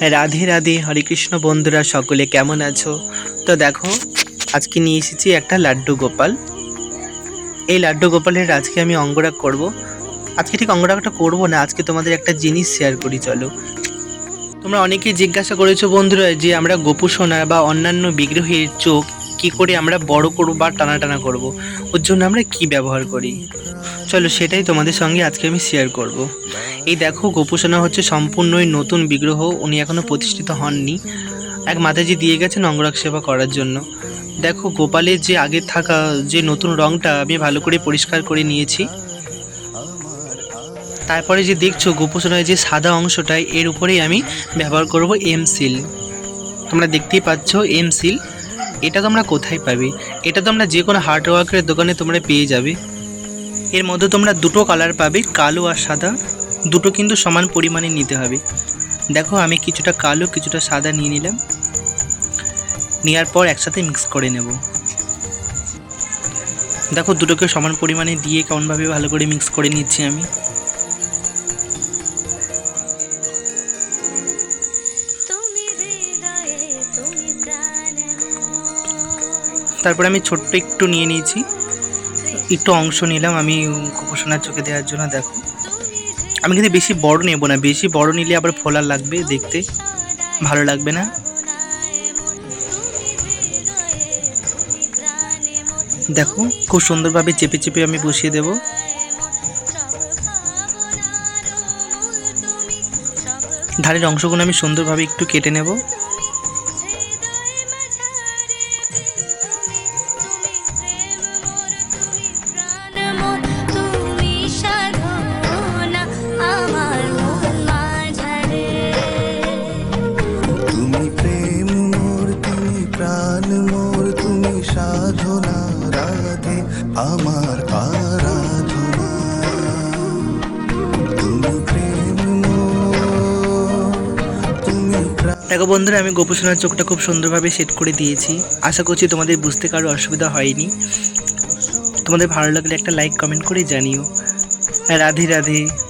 রাধে রাধে, হরে কৃষ্ণ বন্ধুরা, সকলে কেমন আছো? তো দেখো, আজকে নিয়ে এসেছি একটা লাড্ডু গোপাল। এই লাড্ডু গোপালের আজকে আমি অঙ্গরাগ করব। আজকে ঠিক অঙ্গরাগটা করব না, আজকে তোমাদের একটা জিনিস শেয়ার করি, চলো। তোমরা অনেকেই জিজ্ঞাসা করেছ বন্ধুরা, যে আমরা গোপু সোনার বা অন্যান্য বিগ্রহের চোখ কি করে আমরা বড় করব বা টানা টানা করব? ওর জন্য আমরা কি ব্যবহার করি? চলো সেটাই তোমাদের সঙ্গে আজকে আমি শেয়ার করব। এই দেখো, গোপুসোনা হচ্ছে সম্পূর্ণই নতুন বিগ্রহ। উনি এখনও প্রতিষ্ঠিত হননি। এক মাতাজি দিয়ে গেছেন অঙ্গরাগ সেবা করার জন্য। দেখো, গোপালের যে আগে থাকা যে নতুন রংটা আমি ভালো করে পরিষ্কার করে নিয়েছি। তারপরে যে দেখছ, গোপুসোনার যে সাদা অংশটা এর উপরেই আমি ব্যবহার করব এম সিল তোমরা দেখতেই পাচ্ছ এম সিল এটা তোমরা কোথায় পাবে? এটা তোমরা যে কোনো হার্ডওয়ার্কের দোকানে তোমরা পেয়ে যাবে। এর মধ্যে তোমরা দুটো কালার পাবে, কালো আর সাদা। দুটো কিন্তু সমান পরিমাণে নিতে হবে। দেখো, আমি কিছুটা কালো, কিছুটা সাদা নিয়ে নিলাম। নেওয়ার পর একসাথে মিক্স করে নেব। দেখো, দুটোকে সমান পরিমাণে দিয়ে কেমনভাবে ভালো করে মিক্স করে নিচ্ছি আমি। তারপর আমি ছোট্ট একটু নিয়ে নিয়েছি। একটু অংশ নিলাম, আমি কুপোষণার চোখে দেওয়ার জন্য দেখো। আমি কিন্তু বেশি বড় নেব না, বেশি বড় নিলে আবার ফোলা লাগবে দেখতে। ভালো লাগবে না? দেখো, খুব সুন্দরভাবে চেপে চেপে আমি বসিয়ে দেব। ধারের অংশগুলো আমি সুন্দরভাবে একটু কেটে নেব। সাধনা রাধে আমার আরাধনা। তুমি প্রেম দেখো বন্ধুরা, আমি গোপসোনার চোখটা খুব সুন্দরভাবে সেট করে দিয়েছি। আশা করছি তোমাদের বুঝতে কারও অসুবিধা হয়নি। তোমাদের ভালো লাগলে একটা লাইক কমেন্ট করে জানিও। রাধে রাধে।